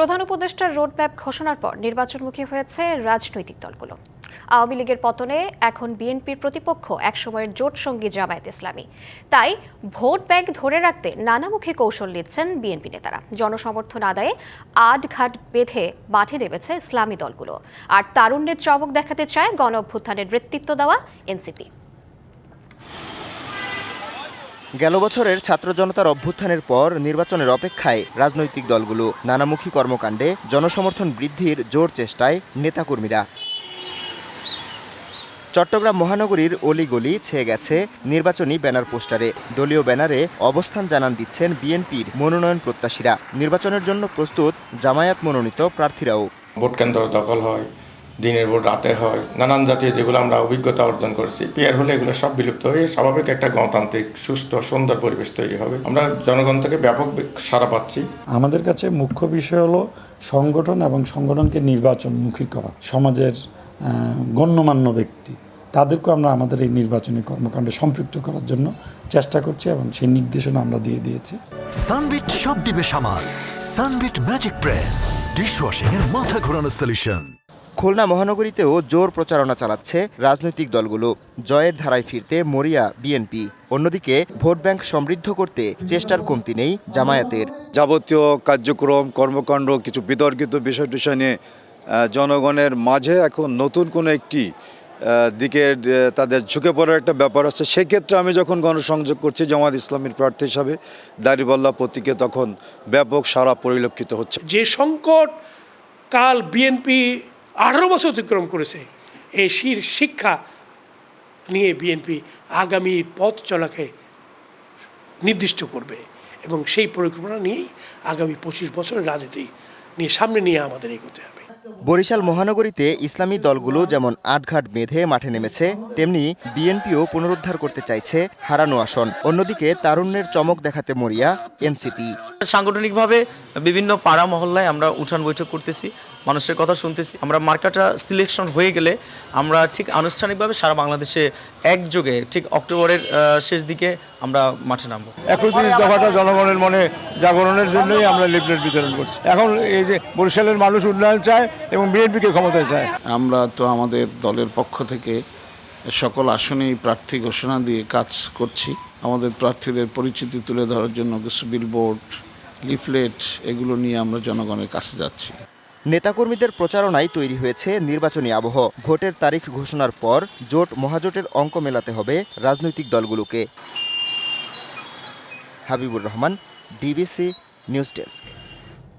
প্রধান উপদেষ্টার রোডম্যাপ ঘোষণার পর নির্বাচনমুখী হয়েছে রাজনৈতিক দলগুলো। আওয়ামী লীগের পতনে এখন বিএনপির প্রতিপক্ষ একসময়ের জোট সঙ্গী জামায়াত ইসলামী। তাই ভোট ব্যাংক ধরে রাখতে নানামুখী কৌশল নিচ্ছেন বিএনপি নেতারা। জনসমর্থন আদায়ে আট ঘাট বেঁধে মাঠে নেমেছে ইসলামী দলগুলো। আর তারুণ্যের চমক দেখাতে চায় গণ অভ্যুত্থানের নেতৃত্ব দেওয়া এনসিপি। গেল বছরের ছাত্র জনতার অভ্যুত্থানের পর নির্বাচনের অপেক্ষায় রাজনৈতিক দলগুলো নানামুখী কর্মকাণ্ডে জনসমর্থন বৃদ্ধির জোর চেষ্টায় নেতাকর্মীরা। চট্টগ্রাম মহানগরীর অলিগলি ছেয়ে গেছে নির্বাচনী ব্যানার পোস্টারে। দলীয় ব্যানারে অবস্থান জানান দিচ্ছেন বিএনপির মনোনয়ন প্রত্যাশীরা। নির্বাচনের জন্য প্রস্তুত জামায়াত মনোনীত প্রার্থীরাও। ভোট কেন্দ্র দখল হয় দিনের ভোট রাতে হয়। নানান জাতীয় যেগুলো আমরা অভিজ্ঞতা অর্জন করেছি পিয়ার হলে এগুলো সব বিলুপ্ত হয়ে স্বাভাবিক একটা গণতান্ত্রিক সুস্থ সুন্দর পরিবেশ তৈরি হবে। আমরা জনগণ থেকে ব্যাপক সারা পাচ্ছি। আমাদের কাছে মুখ্য বিষয় হলো সংগঠন এবং সংগঠনকে নির্বাচনমুখী করা সমাজের গণ্যমান্য ব্যক্তি। তাদেরকেও আমরা আমাদের এই নির্বাচনী কর্মকাণ্ডে সম্পৃক্ত করার জন্য চেষ্টা করছি এবং সেই নির্দেশনা আমরা দিয়ে দিয়েছি। সানবিট সব দিবে সামাল। সানবিট ম্যাজিক প্রেস ডিশওয়াশিং এর মাথা ঘোরানো সলিউশন খুলনা মহানগরীতেও জোর প্রচারণা চালাচ্ছে রাজনৈতিক দলগুলো। জয়ের ধারায় ফিরতে মরিয়া বিএনপি। অন্যদিকে ভোট ব্যাংক সমৃদ্ধ করতে চেষ্টার কমতি নেই জামায়াতের। যাবতীয় কার্যক্রম কর্মকাণ্ড কিছু বিতর্কিত বিষয় টিষয় নিয়ে জনগণের মাঝে এখন নতুন কোনো একটি দিকে তাদের ঝুঁকে পড়ার একটা ব্যাপার আছে। সেক্ষেত্রে আমি যখন গণসংযোগ করছি জামাত ইসলামের প্রার্থী হিসাবে দাড়িপাল্লা প্রতীকে তখন ব্যাপক সারা পরিলক্ষিত হচ্ছে। যে সংকট কাল বিএনপি আঠারো বছর অতিক্রম করেছে। এই শির শিক্ষা নিয়ে বিএনপি আগামী পথ চলাকে নির্দিষ্ট করবে এবং সেই পরিকল্পনা নিয়েই আগামী পঁচিশ বছরের রাজনীতি নিয়ে সামনে নিয়ে আমাদের এগোতে হবে। বরিশাল মহানগরীতে ইসলামী দলগুলো যেমন আটঘাট বেঁধে মাঠে নেমেছে তেমনি বিএনপিও পুনরুদ্ধার করতে চাইছে হারানো আসন। অন্যদিকে তারুণ্যের চমক দেখাতে মরিয়া এনসিপি সাংগঠনিকভাবে বিভিন্ন পাড়া মহল্লায় আমরা উঠান বৈঠক করতেছি। মানুষের কথা শুনতেছি। আমরা মার্কাটা সিলেকশন হয়ে গেলে আমরা ঠিক আনুষ্ঠানিকভাবে সারা বাংলাদেশে একযোগে ঠিক অক্টোবরের শেষ দিকে আমরা মাঠে নামবো। একত্রিশ দফাটা জনগণের মনে জাগরণের জন্যই আমরা লিফলেট বিতরণ করছি। এখন এই যে বরিশালের মানুষ উন্নয়ন চায় এবং বিএনপিকে ক্ষমতায় চায়। আমরা তো আমাদের দলের পক্ষ থেকে সকল আসনেই প্রার্থী ঘোষণা দিয়ে কাজ করছি। আমাদের প্রার্থীদের পরিচিতি তুলে ধরার জন্য কিছু বিলবোর্ড লিফলেট এগুলো নিয়ে আমরা জনগণের কাছে যাচ্ছি। নেতাকর্মীদের প্রচারণায় তৈরি হয়েছে নির্বাচনী আবহ। ভোটের তারিখ ঘোষণার পর জোট মহাজোটের অঙ্ক মেলাতে হবে রাজনৈতিক দলগুলোকে। Habibur Rahman, DBC news desk.